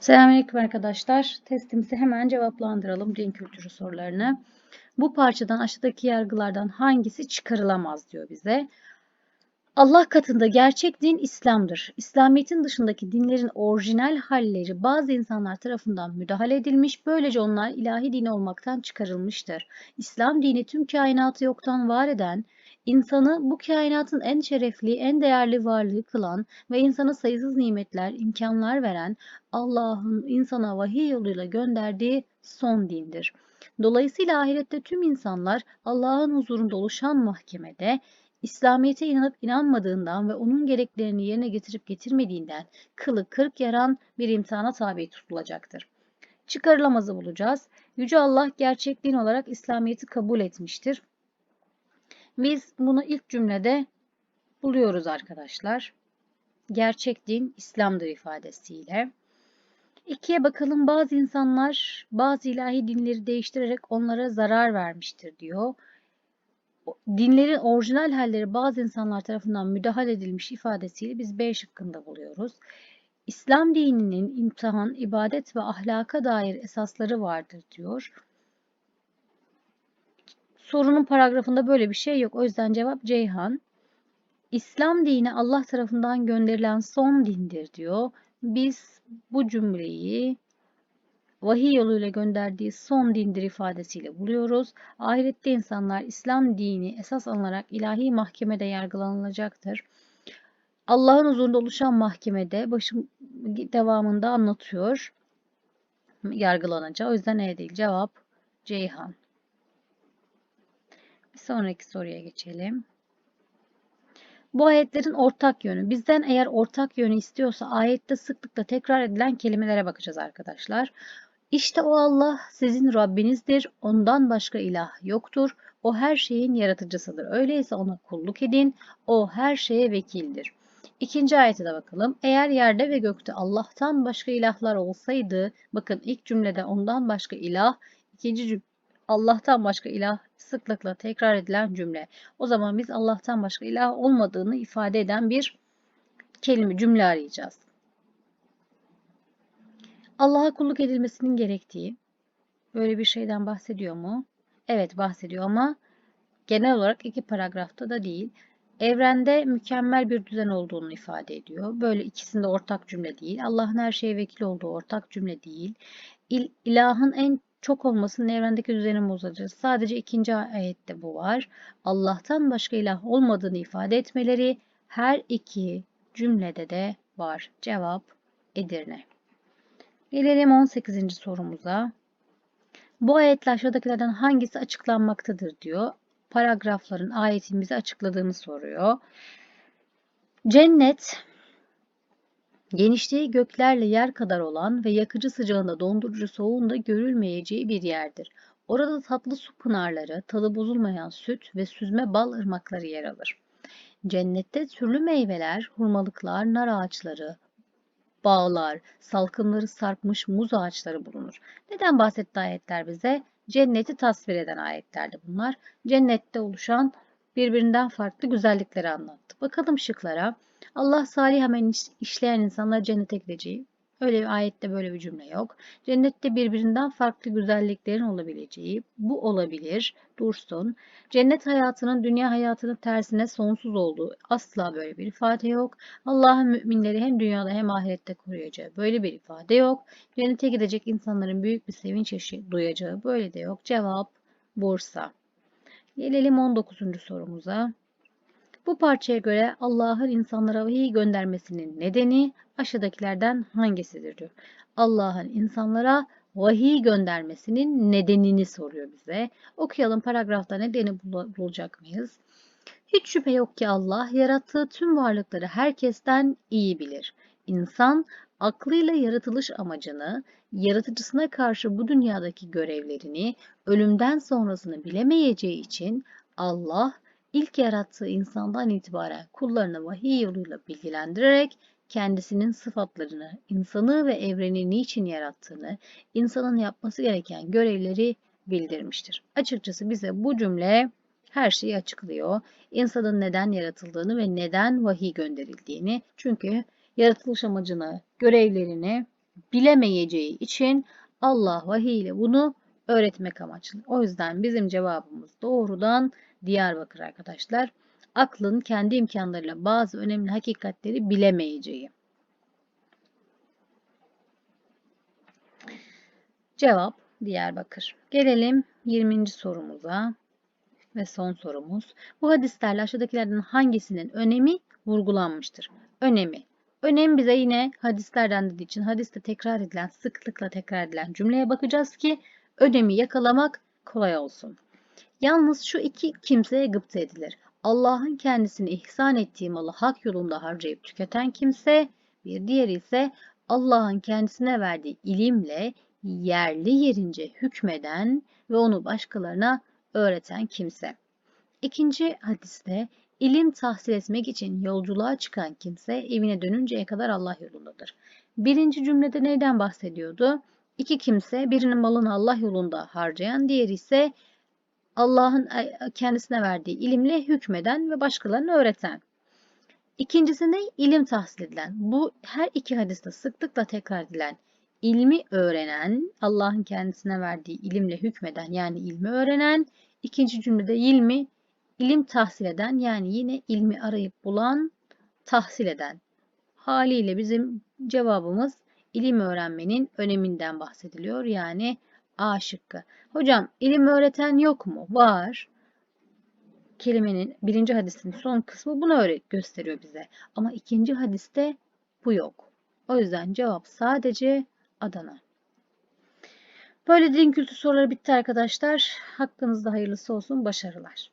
Selamünaleyküm arkadaşlar. Testimizi hemen cevaplandıralım din kültürü sorularını. Bu parçadan aşağıdaki yargılardan hangisi çıkarılamaz diyor bize. Allah katında gerçek din İslam'dır. İslamiyet'in dışındaki dinlerin orijinal halleri bazı insanlar tarafından müdahale edilmiş, böylece onlar ilahi din olmaktan çıkarılmıştır. İslam dini tüm kainatı yoktan var eden, insanı bu kainatın en şerefli, en değerli varlığı kılan ve insana sayısız nimetler, imkanlar veren Allah'ın insana vahiy yoluyla gönderdiği son dindir. Dolayısıyla ahirette tüm insanlar Allah'ın huzurunda oluşan mahkemede İslamiyet'e inanıp inanmadığından ve onun gereklerini yerine getirip getirmediğinden kılı kırk yaran bir imtihana tabi tutulacaktır. Çıkarılamazı bulacağız. Yüce Allah gerçek din olarak İslamiyet'i kabul etmiştir. Biz bunu ilk cümlede buluyoruz arkadaşlar. Gerçek din İslam'dır ifadesiyle. İkiye bakalım bazı insanlar bazı ilahi dinleri değiştirerek onlara zarar vermiştir diyor. Dinlerin orijinal halleri bazı insanlar tarafından müdahale edilmiş ifadesiyle biz B şıkkında buluyoruz. İslam dininin imtihan, ibadet ve ahlaka dair esasları vardır diyor. Sorunun paragrafında böyle bir şey yok. O yüzden cevap Ceyhan. İslam dini Allah tarafından gönderilen son dindir diyor. Biz bu cümleyi vahiy yoluyla gönderdiği son dindir ifadesiyle buluyoruz. Ahirette insanlar İslam dini esas alınarak ilahi mahkemede yargılanılacaktır. Allah'ın huzurunda oluşan mahkemede başım devamında anlatıyor yargılanacağı. O yüzden E değil. Cevap Ceyhan. Bir sonraki soruya geçelim. Bu ayetlerin ortak yönü. Bizden eğer ortak yönü istiyorsa ayette sıklıkla tekrar edilen kelimelere bakacağız arkadaşlar. İşte o Allah sizin Rabbinizdir. Ondan başka ilah yoktur. O her şeyin yaratıcısıdır. Öyleyse ona kulluk edin. O her şeye vekildir. İkinci ayete de bakalım. Eğer yerde ve gökte Allah'tan başka ilahlar olsaydı, bakın ilk cümlede ondan başka ilah, ikinci Allah'tan başka ilah sıklıkla tekrar edilen cümle. O zaman biz Allah'tan başka ilah olmadığını ifade eden bir kelime, cümle arayacağız. Allah'a kulluk edilmesinin gerektiği böyle bir şeyden bahsediyor mu? Evet bahsediyor ama genel olarak iki paragrafta da değil. Evrende mükemmel bir düzen olduğunu ifade ediyor. Böyle ikisinde ortak cümle değil. Allah'ın her şeye vekil olduğu ortak cümle değil. İl, ilahın en çok olmasının evrendeki düzeni bozacağız. Sadece ikinci ayette bu var. Allah'tan başka ilah olmadığını ifade etmeleri her iki cümlede de var. Cevap Edirne. Gelelim 18. sorumuza. Bu ayetle aşağıdakilerden hangisi açıklanmaktadır diyor. Paragrafların ayetimizi açıkladığını soruyor. Cennet genişliği göklerle yer kadar olan ve yakıcı sıcağında dondurucu soğuğunda görülmeyeceği bir yerdir. Orada tatlı su pınarları, tadı bozulmayan süt ve süzme bal ırmakları yer alır. Cennette türlü meyveler, hurmalıklar, nar ağaçları, bağlar, salkımları sarkmış muz ağaçları bulunur. Neden bahsetti ayetler bize? Cenneti tasvir eden ayetlerdi bunlar. Cennette oluşan birbirinden farklı güzellikleri anlattı. Bakalım şıklara. Allah salih amel işleyen insanlar cennete gideceği. Öyle bir ayette böyle bir cümle yok. Cennette birbirinden farklı güzelliklerin olabileceği, bu olabilir, dursun. Cennet hayatının dünya hayatının tersine sonsuz olduğu asla böyle bir ifade yok. Allah'ın müminleri hem dünyada hem ahirette koruyacağı böyle bir ifade yok. Cennete gidecek insanların büyük bir sevinç duyacağı böyle de yok. Cevap Bursa. Gelelim 19. sorumuza. Bu parçaya göre Allah'ın insanlara vahiy göndermesinin nedeni aşağıdakilerden hangisidir diyor. Allah'ın insanlara vahiy göndermesinin nedenini soruyor bize. Okuyalım paragrafta nedeni bulacak mıyız? Hiç şüphe yok ki Allah yarattığı tüm varlıkları herkesten iyi bilir. İnsan aklıyla yaratılış amacını, yaratıcısına karşı bu dünyadaki görevlerini, ölümden sonrasını bilemeyeceği için Allah ilk yarattığı insandan itibaren kullarını vahiy yoluyla bilgilendirerek kendisinin sıfatlarını, insanı ve evreni niçin yarattığını, insanın yapması gereken görevleri bildirmiştir. Açıkçası bize bu cümle her şeyi açıklıyor. İnsanın neden yaratıldığını ve neden vahiy gönderildiğini. Çünkü yaratılış amacını, görevlerini bilemeyeceği için Allah vahiy ile bunu öğretmek amaçlı. O yüzden bizim cevabımız doğrudan Diyarbakır arkadaşlar. Aklın kendi imkanlarıyla bazı önemli hakikatleri bilemeyeceği. Cevap Diyarbakır. Gelelim 20. sorumuza ve son sorumuz. Bu hadislerle aşağıdakilerden hangisinin önemi vurgulanmıştır? Önemi. Önem bize yine hadislerden dediği için hadiste tekrar edilen, sıklıkla tekrar edilen cümleye bakacağız ki önemi yakalamak kolay olsun. Yalnız şu iki kimseye gıpta edilir. Allah'ın kendisini ihsan ettiği malı hak yolunda harcayıp tüketen kimse, bir diğeri ise Allah'ın kendisine verdiği ilimle yerli yerince hükmeden ve onu başkalarına öğreten kimse. İkinci hadiste ilim tahsil etmek için yolculuğa çıkan kimse evine dönünceye kadar Allah yolundadır. Birinci cümlede neyden bahsediyordu? İki kimse birinin malını Allah yolunda harcayan, diğeri ise Allah'ın e, kendisine verdiği ilimle hükmeden ve başkalarına öğreten. İkincisi ne? İlim tahsil edilen. Bu her iki hadiste sıklıkla tekrar edilen ilmi öğrenen, Allah'ın kendisine verdiği ilimle hükmeden yani ilmi öğrenen, ikinci cümlede ilmi ilim tahsil eden yani yine ilmi arayıp bulan, tahsil eden. Haliyle bizim cevabımız ilim öğrenmenin öneminden bahsediliyor. Yani A şıkkı. Hocam ilim öğreten yok mu? Var. Kelimenin birinci hadisin son kısmı bunu öğret gösteriyor bize. Ama ikinci hadiste bu yok. O yüzden cevap sadece Adana. Böyle din kültü soruları bitti arkadaşlar. Hakkınızda hayırlısı olsun. Başarılar.